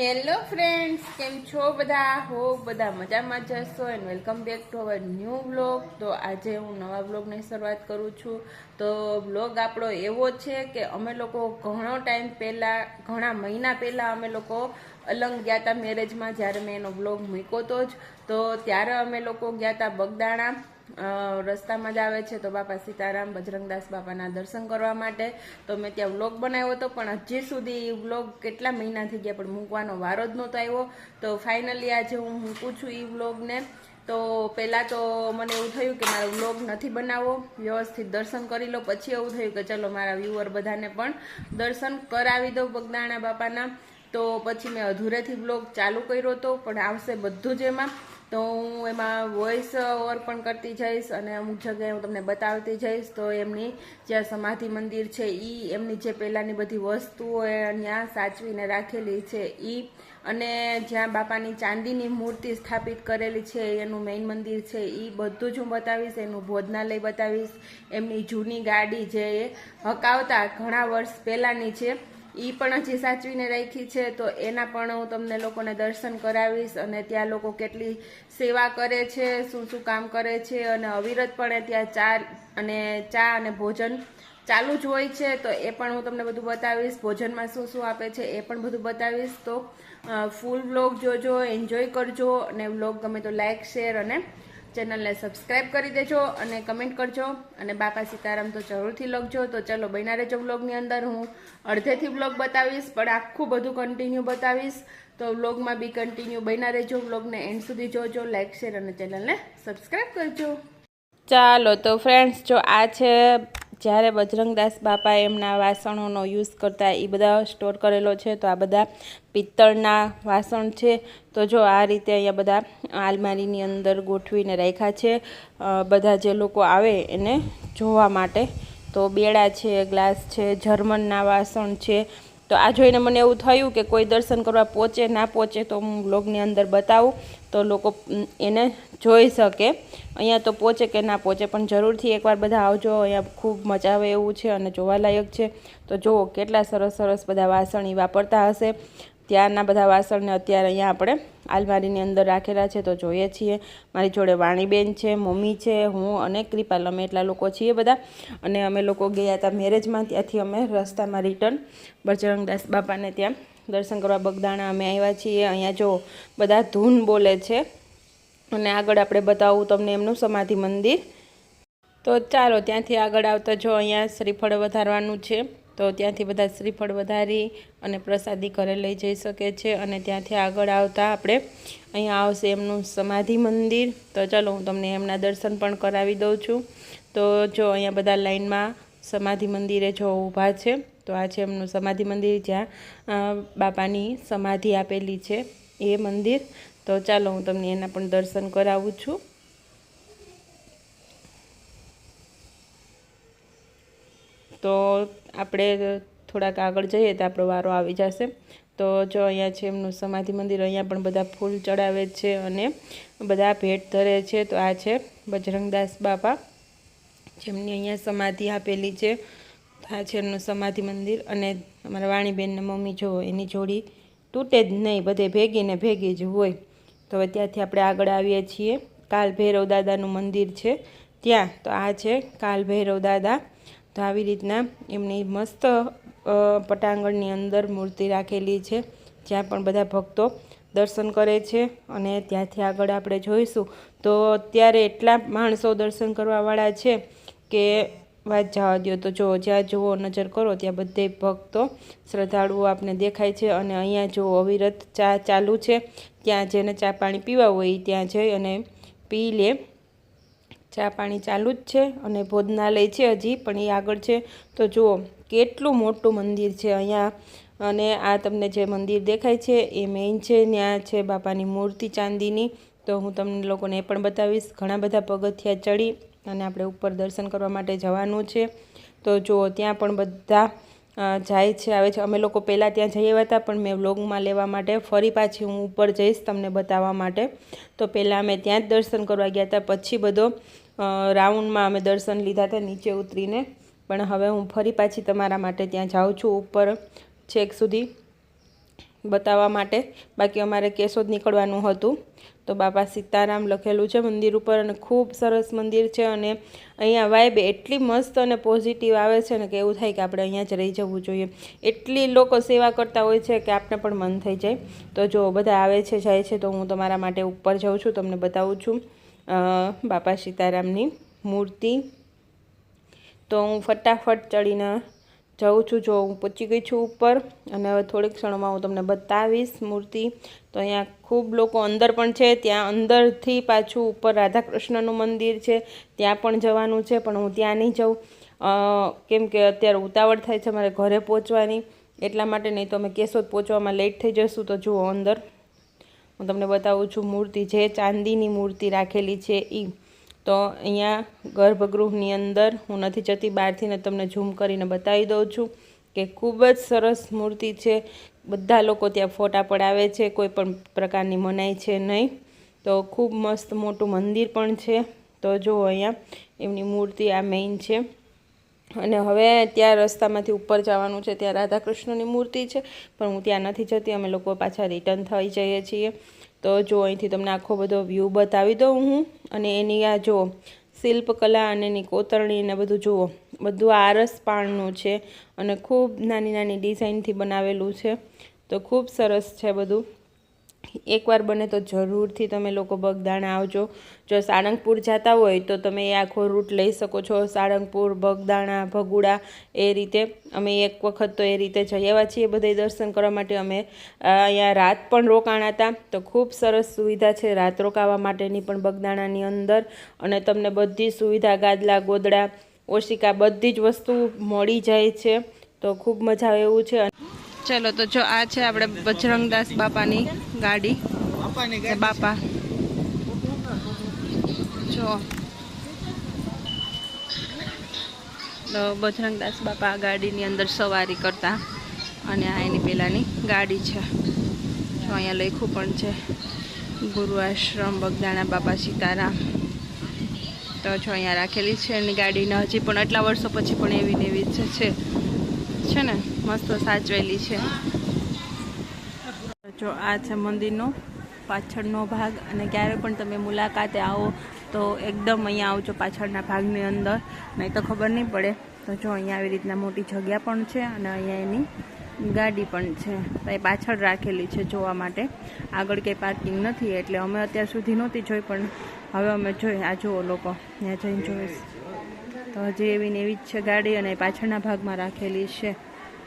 Hello friends કેમ છો બધા? હો, બધા મજામાં જશો and welcome back to our new vlog તો આજે હું નવા વ્લોગની શરૂઆત કરું છું. તો વ્લોગ આપણો એવો છે કે અમે લોકો ઘણો ટાઈમ પહેલાં, ઘણા મહિના પહેલાં અમે લોકો અલંગ ગયા હતા મેરેજમાં જ્યારે મેં એનો વ્લોગ મૂક્યો હતો જ. તો ત્યારે અમે લોકો ગયા હતા બગદાણા. રસ્તામાં જ આવે છે તો બાપા સીતારામ, બજરંગદાસ બાપાના દર્શન કરવા માટે. તો મેં ત્યાં વ્લોગ બનાવ્યો હતો, પણ હજી સુધી વ્લોગ કેટલા મહિના થઈ ગયા, પણ મૂકવાનો વારો જ નહોતો આવ્યો. તો ફાઇનલી આજે હું મૂકું છું એ વ્લોગને. તો પહેલાં તો મને એવું થયું કે મારો વ્લોગ નથી બનાવવો વ્યવસ્થિત દર્શન કરી લો, પછી એવું થયું કે ચલો મારા વ્યુઅર બધાને પણ દર્શન કરાવી દઉં બગદાણા બાપાના. તો પછી મેં અધૂરેથી બ્લોગ ચાલુ કર્યો હતો પણ આવશે બધું જ એમાં. તો હું એમાં વોઇસ ઓવર પણ કરતી જઈશ અને અમુક જગ્યાએ હું તમને બતાવતી જઈશ. તો એમની જ્યાં સમાધિ મંદિર છે એ એમની જે પહેલાંની બધી વસ્તુઓ ત્યાં સાચવીને રાખેલી છે એ અને જ્યાં બાપાની ચાંદીની મૂર્તિ સ્થાપિત કરેલી છે, એનું મેઇન મંદિર છે એ બધું જ હું બતાવીશ. એનું ભોજનાલય બતાવીશ. એમની જૂની ગાડી જે હકાવતા ઘણા વર્ષ પહેલાંની છે. એ પણ હજી સાચવીને રાખી છે, તો એના પણ હું તમને લોકોને દર્શન કરાવીશ અને ત્યાં લોકો કેટલી સેવા કરે છે, શું શું કામ કરે છે અને અવિરતપણે ત્યાં ચા અને ચા અને ભોજન ચાલુ જ હોય છે, તો એ પણ હું તમને બધું બતાવીશ. ભોજનમાં શું શું આપે છે એ પણ બધું બતાવીશ. તો ફૂલ વ્લોગ જોજો, એન્જોય કરજો અને વ્લોગ ગમે તો લાઇક શેર અને ચેનલને સબસ્ક્રાઈબ કરી દેજો અને કમેન્ટ કરજો. અને બાપા સીતારામ તો જરૂરથી લખજો. તો ચલો, બન્યા રહેજો વ્લોગની અંદર. હું અડધેથી વ્લોગ બતાવીશ, પણ આખું બધું કન્ટિન્યુ બતાવીશ. તો વ્લોગમાં બી કન્ટિન્યુ બન્યા રહેજો. બ્લોગને એન્ડ સુધી જોજો લાઇક શેર અને ચેનલને સબસ્ક્રાઈબ કરજો. ચાલો, તો ફ્રેન્ડ્સ જો આ છે જ્યારે બજરંગદાસ બાપા એમના વાસણોનો યુઝ કરતા એ બધા સ્ટોર કરેલો છે, તો આ બધા પિત્તળના વાસણ છે. તો જો આ રીતે અહીંયા બધા આલમારીની અંદર ગોઠવીને રાખ્યા છે. બધા જે લોકો આવે એને જોવા માટે. તો બેડા છે, ગ્લાસ છે, જર્મનના વાસણ છે. તો આ જોઈને મને એવું થયું કે કોઈ દર્શન કરવા પહોંચે, ના પહોંચે તો હું બ્લોગની અંદર બતાવું. તો લોકો એને જોઈ શકે. અહીંયા તો પહોંચે કે ના પહોંચે પણ જરૂરથી એકવાર બધા આવજો. અહીંયા ખૂબ મજા આવે એવું છે અને જોવાલાયક છે. તો જુઓ કેટલા સરસ સરસ બધા વાસણ એ વાપરતા હશે. ત્યારના બધા વાસણને અત્યારે અહીંયા આપણે આલમારીની અંદર રાખેલા છે, તો જોઈએ છીએ. મારી જોડે વાણીબેન છે, મમ્મી છે, હું અને કૃપાલ. અમે એટલા લોકો છીએ બધા. અને અમે લોકો ગયા હતા મેરેજમાં. ત્યાંથી અમે રસ્તામાં રિટર્ન બજરંગદાસ બાપાને ત્યાં દર્શન કરવા બગદાણા અમે આવ્યા છીએ. અહીંયા જો બધા ધૂન બોલે છે. અને આગળ આપણે બતાવું તમને એમનું સમાધિ મંદિર. તો ચાલો, ત્યાંથી આગળ આવતા જો અહીંયા શ્રીફળ વધારવાનું છે, તો ત્યાંથી બધા શ્રીફળ વધારી અને પ્રસાદી ઘરે લઈ જઈ શકે છે અને ત્યાંથી આગળ આવતા આપણે અહીંયા આવશે એમનું સમાધિ મંદિર. તો ચાલો, હું તમને એમના દર્શન પણ કરાવી દઉં છું. તો જો અહીંયા બધા લાઈનમાં સમાધિ મંદિરે જો ઊભા છે. તો આ છે એમનું સમાધિ મંદિર જ્યાં બાપાની સમાધિ આપેલી છે એ મંદિર. તો ચાલો હું તમને એના પણ દર્શન કરાવું છું. તો આપણે થોડાક આગળ જઈએ તો આપણો વારો આવી જશે. તો જો અહીંયા છે એમનું સમાધિ મંદિર, અહીંયા પણ બધા ફૂલ ચડાવે છે અને બધા ભેટ ધરે છે. તો આ છે બજરંગદાસ બાપા જેમની અહીંયા સમાધિ આપેલી છે. આ સમાધિ મંદિર અને અમારા વાણીબેનને મમ્મી જો એની જોડી તૂટે જ નહીં, બધે ભેગી ને ભેગી જ હોય. તો હવે ત્યાંથી આપણે આગળ આવીએ છીએ. કાલ ભૈરવ દાદાનું મંદિર છે ત્યાં. તો આ છે કાલ ભૈરવ દાદા. તો આવી રીતના એમની મસ્ત પટાંગણની અંદર મૂર્તિ રાખેલી છે. જ્યાં પણ બધા ભક્તો દર્શન કરે છે અને ત્યાંથી આગળ આપણે જોઈશું. તો અત્યારે એટલા માણસો દર્શન કરવાવાળા છે કે વાત જવા દો તો જો જ્યાં જુઓ, નજર કરો, ત્યાં બધે ભક્તો શ્રદ્ધાળુઓ આપને દેખાય છે અને અહીંયા જો અવિરત ચા ચાલુ છે, ત્યાં જેને ચા પાણી પીવા હોય ત્યાં જઈ અને પી લે. ચા પાણી ચાલુ જ છે અને ભોજનાલય છે હજી, પણ એ આગળ છે. તો જુઓ, કેટલું મોટું મંદિર છે અહીંયા. અને આ તમને જે મંદિર દેખાય છે, એ મેઇન છે ત્યાં છે બાપાની મૂર્તિ ચાંદીની. તો હું તમને લોકોને એ પણ બતાવીશ. ઘણા બધા પગથિયા ચડી અને આપણે ઉપર દર્શન કરવા માટે જવાનું છે. તો જો ત્યાં પણ બધા જાય છે, આવે છે. અમે લોકો પહેલાં ત્યાં જઈ આવ્યા હતા, પણ મેં વ્લોગમાં લેવા માટે ફરી પાછી હું ઉપર જઈશ તમને બતાવવા માટે. તો પહેલાં અમે ત્યાં જ દર્શન કરવા ગયા હતા. પછી બધો રાઉન્ડમાં અમે દર્શન લીધા હતા નીચે ઉતરીને. પણ હવે હું ફરી પાછી તમારા માટે ત્યાં જાઉં છું ઉપર છેક સુધી બતાવવા માટે. બાકી અમારે કેશોદ નીકળવાનું હતું. તો બાપા સીતારામ લખેલું છે મંદિર ઉપર અને ખૂબ સરસ મંદિર છે અને અહીંયા વાઇબ એટલી મસ્ત અને પોઝિટિવ આવે છે ને કે એવું થાય કે આપણે અહીંયા જ રહી જવું જોઈએ. એટલી લોકો સેવા કરતા હોય છે કે આપણે પણ મન થઈ જાય. તો જો બધા આવે છે, જાય છે તો હું તમારા માટે ઉપર જાઉં છું, તમને બતાવું છું. બાપા સીતારામની મૂર્તિ. તો હું ફટાફટ ચડીને જાઉં છું. જો હું પહોંચી ગઈ છું ઉપર અને હવે થોડીક ક્ષણોમાં હું તમને બતાવીશ મૂર્તિ. તો અહીંયા ખૂબ લોકો અંદર પણ છે. ત્યાં અંદરથી પાછું ઉપર રાધા કૃષ્ણનું મંદિર છે. ત્યાં પણ જવાનું છે, પણ હું ત્યાં નહીં જાઉં. કેમ કે અત્યારે ઉતાવળ થાય છે મારે ઘરે પહોંચવાની. એટલા માટે નહીં તો અમે કેશોદ પહોંચવામાં લેટ થઈ જશું. તો જુઓ અંદર. હું તમને બતાવું છું મૂર્તિ. જે ચાંદીની મૂર્તિ રાખેલી છે એ તો અહીંયા ગર્ભગૃહની અંદર હું નથી જતી, બહારથી ને તમને ઝૂમ કરીને બતાવી દઉં છું કે ખૂબ જ સરસ મૂર્તિ છે. બધા લોકો ત્યાં ફોટા પડાવે છે, કોઈ પણ પ્રકારની મનાઈ છે નહીં. તો ખૂબ મસ્ત મોટું મંદિર પણ છે. તો જુઓ અહીંયા એમની મૂર્તિ આ મેઇન છે. અને હવે ત્યાં રસ્તામાંથી ઉપર જવાનું છે, ત્યાં રાધાકૃષ્ણની મૂર્તિ છે. પણ હું ત્યાં નથી જતી, અમે લોકો પાછા રિટર્ન થઈ જઈએ છીએ. તો જો અહીંથી તમને આખો બધો વ્યૂ બતાવી દઉં હું. અને એની આ જો શિલ્પકલા અને એની કોતરણી ને બધું જુઓ. બધું આરસ પાણનું છે અને ખૂબ નાની નાની ડિઝાઇનથી બનાવેલું છે. તો ખૂબ સરસ છે બધું. એકવાર બને તો જરૂરથી તમે લોકો બગદાણા આવજો. જો સાળંગપુર જતા હોય તો તમે એ આખો રૂટ લઈ શકો છો. સાળંગપુર, બગદાણા, ભગુડા એ રીતે અમે એક વખત તો એ રીતે જઈ આવ્યા છીએ બધે દર્શન કરવા માટે. અમે અહીંયા રાત પણ રોકાણા હતા. તો ખૂબ સરસ સુવિધા છે રાત રોકાવા માટેની પણ બગદાણાની અંદર. અને તમને બધી સુવિધા, ગાદલા, ગોદડા, ઓશિકા બધી જ વસ્તુ મળી જાય છે. તો ખૂબ મજા આવે એવું છે. ચલો તો જો આ છે આપણે બજરંગદાસ બાપાની ગાડી. બાપા. જો. તો બજરંગદાસ બાપા આ ગાડીની અંદર સવારી કરતા અને આ એની પહેલાંની ગાડી છે. જો અહીંયા લખ્યું પણ છે ગુરુ આશ્રમ બગદાણા બાપા સીતારામ. તો જો અહીંયા રાખેલી છે એની ગાડીને હજી પણ આટલા વર્ષો પછી પણ એવી ને એવી છે. છે ને, મસ્ત સાચવેલી છે. જો આ છે મંદિરનો પાછળનો ભાગ અને ક્યારે પણ તમે મુલાકાતે આવો તો એકદમ અહીંયા આવજો પાછળના ભાગની અંદર. નહીં તો ખબર નહીં પડે. તો જો અહીંયા આવી રીતના મોટી જગ્યા પણ છે અને અહીંયા એની ગાડી પણ છે. તો એ પાછળ રાખેલી છે જોવા માટે. આગળ કંઈ પાર્કિંગ નથી, એટલે અમે અત્યાર સુધી નહોતી જોઈ, પણ હવે અમે જોઈ. આ જુઓ લોકો, ત્યાં જઈને જોઈશ તો હજી એવી ને એવી જ છે ગાડી અને પાછળના ભાગમાં રાખેલી છે.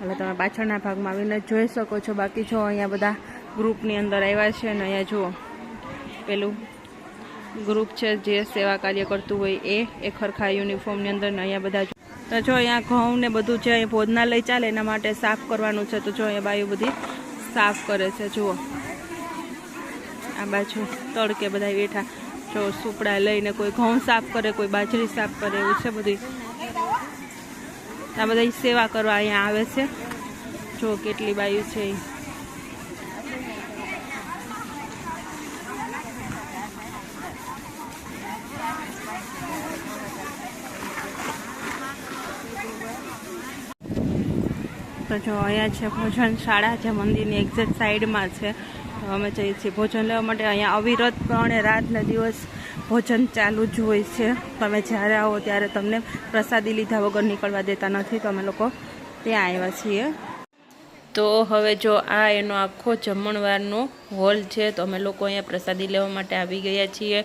એટલે તમે પાછળના ભાગમાં આવીને જોઈ શકો છો. બાકી જો અહીંયા બધા ગ્રુપની અંદર આવ્યા છે અને અહીંયા જુઓ. પેલું ગ્રુપ છે જે સેવા કાર્ય કરતું હોય એ એ ખરખા યુનિફોર્મની અંદર અહીંયા બધા તો જો અહીંયા ઘઉં ને બધું છે ભોજના ભોજનાલય ચાલે એના માટે સાફ કરવાનું છે, તો જો અહીંયા બાયું બધી સાફ કરે છે, જુઓ. આ બાજુ તડકે બધા બેઠા. જો સુપડા લઈને કોઈ ઘઉં સાફ કરે, કોઈ બાજરી સાફ કરે, એવું છે બધી. આ બધા સેવા કરવા અહીંયા આવે છે. જો કેટલી બાયું છે ઈ. તો જો અહીંયા છે ભોજન શાળા જે મંદિરની એક્ઝેક્ટ સાઈડમાં છે, તો અમે જઈએ છીએ ભોજન લેવા માટે. અહીંયા અવિરતપણે રાત ને દિવસ ભોજન ચાલુ જ હોય છે. તમે જ્યારે આવો ત્યારે તમને પ્રસાદી લીધા વગર નીકળવા દેતા નથી. તો અમે લોકો ત્યાં આવ્યા છીએ. તો હવે જો આ એનો આખો જમણવારનો હોલ છે, તો અમે લોકો અહીંયા પ્રસાદી લેવા માટે આવી ગયા છીએ.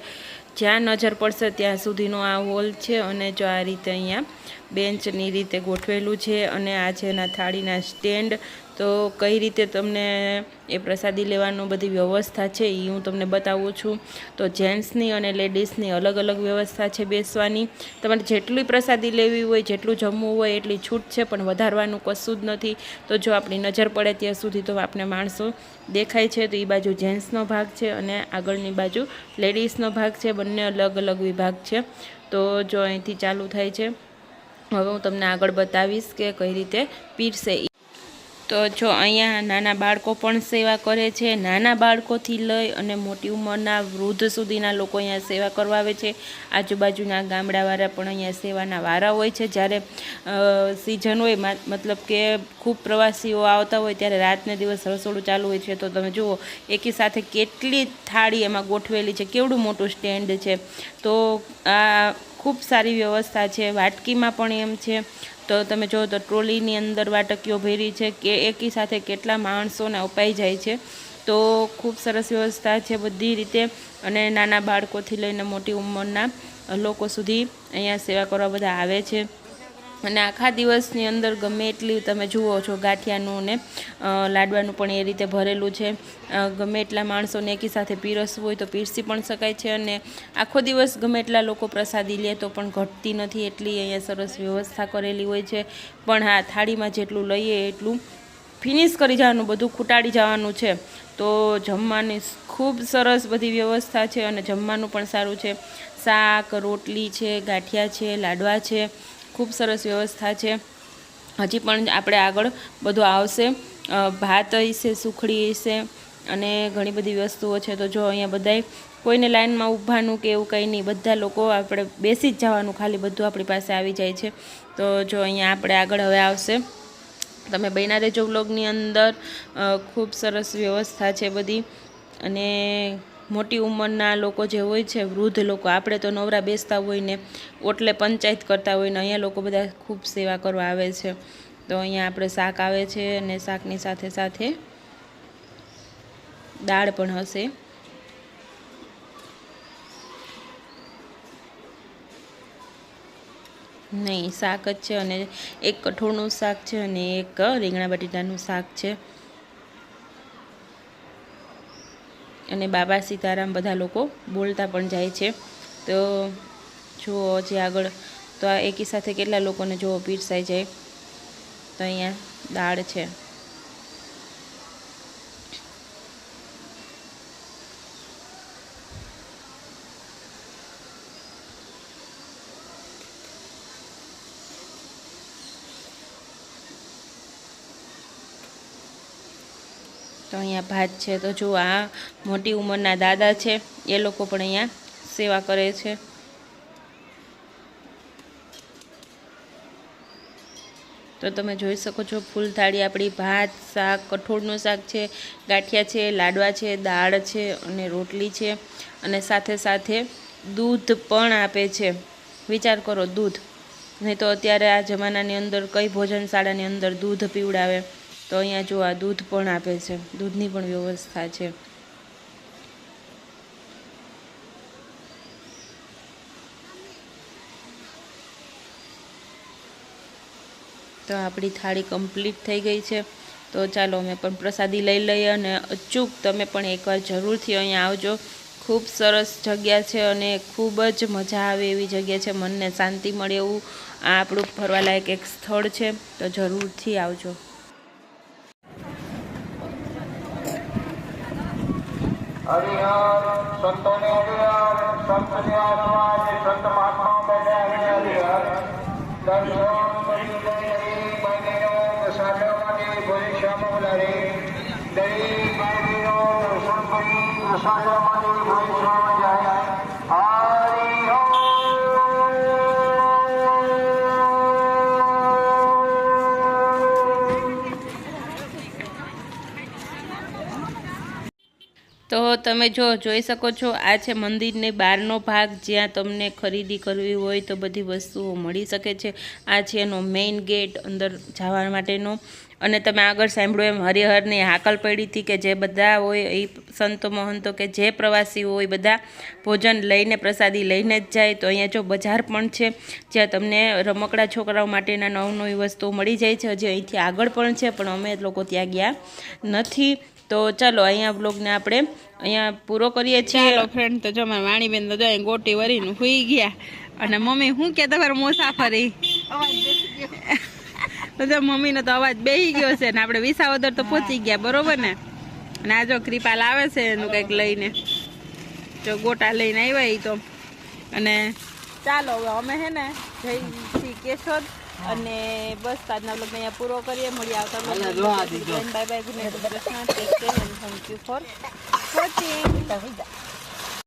જ્યાં નજર પડશે ત્યાં સુધીનો આ હોલ છે અને જો આ રીતે અહીંયા બેન્ચની રીતે ગોઠવેલું છે અને આ છે એના થાળીના સ્ટેન્ડ. તો કઈ રીતે તમને એ પ્રસાદી લેવાનું બધી વ્યવસ્થા છે એ હું તમને બતાવું છું. તો જેન્ટ્સની અને લેડીઝની અલગ અલગ વ્યવસ્થા છે બેસવાની. તમારે જેટલી પ્રસાદી લેવી હોય, જેટલું જમવું હોય એટલી છૂટ છે, પણ વધારવાનું કશું જ નથી. તો જો આપણી નજર પડે ત્યાં સુધી તો આપણે માણસો દેખાય છે. તો એ બાજુ જેન્ટ્સનો ભાગ છે અને આગળની બાજુ લેડીઝનો ભાગ છે. બંને અલગ અલગ વિભાગ છે. તો જો અહીંથી ચાલુ થાય છે. હવે હું તમને આગળ બતાવીશ કે કઈ રીતે પીરસે તો જો અહીંયા નાના બાળકો પણ સેવા કરે છે. નાના બાળકોથી લઈ અને મોટી ઉંમરના વૃદ્ધ સુધીના લોકો અહીંયા સેવા કરવા આવે છે. આજુબાજુના ગામડાવાળા પણ અહીંયા સેવાના વારા હોય છે. જ્યારે સિઝન હોય મતલબ કે ખૂબ પ્રવાસીઓ આવતા હોય ત્યારે રાતને દિવસ રસોડું ચાલુ હોય છે. તો તમે જુઓ, એકી સાથે કેટલી થાળી એમાં ગોઠવેલી છે. કેવડું મોટું સ્ટેન્ડ છે. તો આ ખૂબ સારી વ્યવસ્થા છે. વાટકીમાં પણ એમ છે. તો તમે જો તો ટ્રોલીની અંદર વાટકીઓ ભરી છે કે એકી સાથે કેટલા માણસોને અપાઈ જાય છે. તો ખૂબ સરસ વ્યવસ્થા છે બધી રીતે. અને નાના બાળકોથી લઈને મોટી ઉંમરના લોકો સુધી અહીંયા સેવા કરવા બધા આવે છે. અને આખા દિવસની અંદર ગમે એટલી તમે જુઓ છો ગાંઠિયાનું ને લાડવાનું પણ એ રીતે ભરેલું છે. ગમે એટલા માણસોને એકી સાથે પીરસવું હોય તો પીરસી પણ શકાય છે અને આખો દિવસ ગમે એટલા લોકો પ્રસાદી લે તો પણ ઘટતી નથી એટલી અહીંયા સરસ વ્યવસ્થા કરેલી હોય છે. પણ હા, થાળીમાં જેટલું લઈએ એટલું ફિનિશ કરી જવાનું, બધું ખૂટાડી જવાનું છે. તો જમવાની ખૂબ સરસ બધી વ્યવસ્થા છે અને જમવાનું પણ સારું છે. શાક, રોટલી છે, ગાંઠિયા છે, લાડવા છે. ખૂબ સરસ વ્યવસ્થા છે. હજી પણ આપણે આગળ બધું આવશે. ભાત હશે, સુખડી હશે અને ઘણી બધી વસ્તુઓ છે. તો જો અહીંયા બધાય કોઈને લાઇનમાં ઊભાનું કે એવું કંઈ નહીં, બધા લોકો આપણે બેસી જ જવાનું, ખાલી બધું આપણી પાસે આવી જાય છે. તો જો અહીંયા આપણે આગળ હવે આવશે. તમે બન્યા રેજો બ્લોગની અંદર. ખૂબ સરસ વ્યવસ્થા છે બધી. અને મોટી ઉંમરના લોકો જે હોય છે, વૃદ્ધ લોકો, આપણે તો નવરા બેસતા હોય ને, ઓટલે પંચાયત કરતા હોય ને, અહીંયા લોકો બધા ખૂબ સેવા કરવા આવે છે. તો અહીંયા આપણે શાક આવે છે અને શાકની સાથે સાથે દાળ પણ હશે. નહીં, શાક જ છે અને એક કઠોળનું શાક છે અને એક રીંગણા બટેટાનું શાક છે. અને બાબા સીતારામ બધા લોકો બોલતા પણ જાય છે. તો જુઓ જે આગળ તો આ એકી સાથે કેટલા લોકોને જુઓ પીરસાઈ જાય. તો અહીંયા દાળ છે. તો અહીંયા ભાત છે. તો જો આ મોટી ઉંમરના દાદા છે, એ લોકો પણ અહીંયા સેવા કરે છે. તો તમે જોઈ શકો છો ફૂલ થાળી આપણી ભાત, શાક, કઠોળનું શાક છે, ગાંઠિયા છે, લાડવા છે, દાળ છે અને રોટલી છે. અને સાથે સાથે દૂધ પણ આપે છે. વિચાર કરો દૂધ. નહીં તો અત્યારે આ જમાનાની અંદર કઈ ભોજનશાળાની અંદર દૂધ પીવડાવે? તો અહીંયા જો આ દૂધ પણ આપે છે. દૂધની પણ વ્યવસ્થા છે. તો આપણી થાળી કમ્પ્લીટ થઈ ગઈ છે. તો ચાલો અમે પણ પ્રસાદી લઈ લઈએ અને અચૂક તમે પણ એકવાર જરૂરથી અહીંયા આવજો. ખૂબ સરસ જગ્યા છે અને ખૂબ જ મજા આવે એવી જગ્યા છે. મનને શાંતિ મળે એવું આ આપણું ફરવાલાયક એક સ્થળ છે. તો જરૂરથી આવજો. हरिहर संतों ने हरिहर संत ने आसमान संत महात्माओं बैठे हैं हरिहर दर्शन बड़ी दई बहनों साथियों ने भोजन श्याम बुलारे दई बहनों सुन बड़ी साथियों ने તમે જો જોઈ શકો છો, આ છે મંદિરની બહારનો ભાગ. જ્યાં તમને ખરીદી કરવી હોય તો બધી વસ્તુઓ મળી શકે છે. આ છે એનો મેઇન ગેટ અંદર જવા માટેનો. અને તમે આગળ સાંભળ્યું એમ, હરિહરની હાકલ પડી હતી કે જે બધા હોય, એ સંતો મહંતો કે જે પ્રવાસીઓ હોય બધા ભોજન લઈને, પ્રસાદી લઈને જ જાય. તો અહીંયા જો બજાર પણ છે, જ્યાં તમને રમકડા છોકરાઓ માટેના નવી નવી વસ્તુઓ મળી જાય છે. હજી અહીંથી આગળ પણ છે, પણ અમે લોકો ત્યાં ગયા નથી. તો ચાલો અહીંયા બ્લોગને આપણે અહીંયા પૂરો કરીએ છીએ. ફ્રેન્ડ તો જો મારા વાણીબેન તો જો ગોટી વરીને સુઈ ગયા. અને મમ્મી શું કે તમારે મુસાફરી? તો મમ્મીનો તો અવાજ બેહી ગયો છે ને આપણે વિસાવદર તો પહોંચી ગયા, બરોબર ને? અને આ જો કૃપાલ આવે છે એનું કંઈક લઈને. જો ગોટા લઈને આવ્યા એ તો. અને ચાલો હવે અમે હે ને જઈ છીએ કેશોદ. અને બસ આજના બ્લોગ અહીંયા પૂરો કરીએ. મળી આવતા. Bye bye good night thank you for watching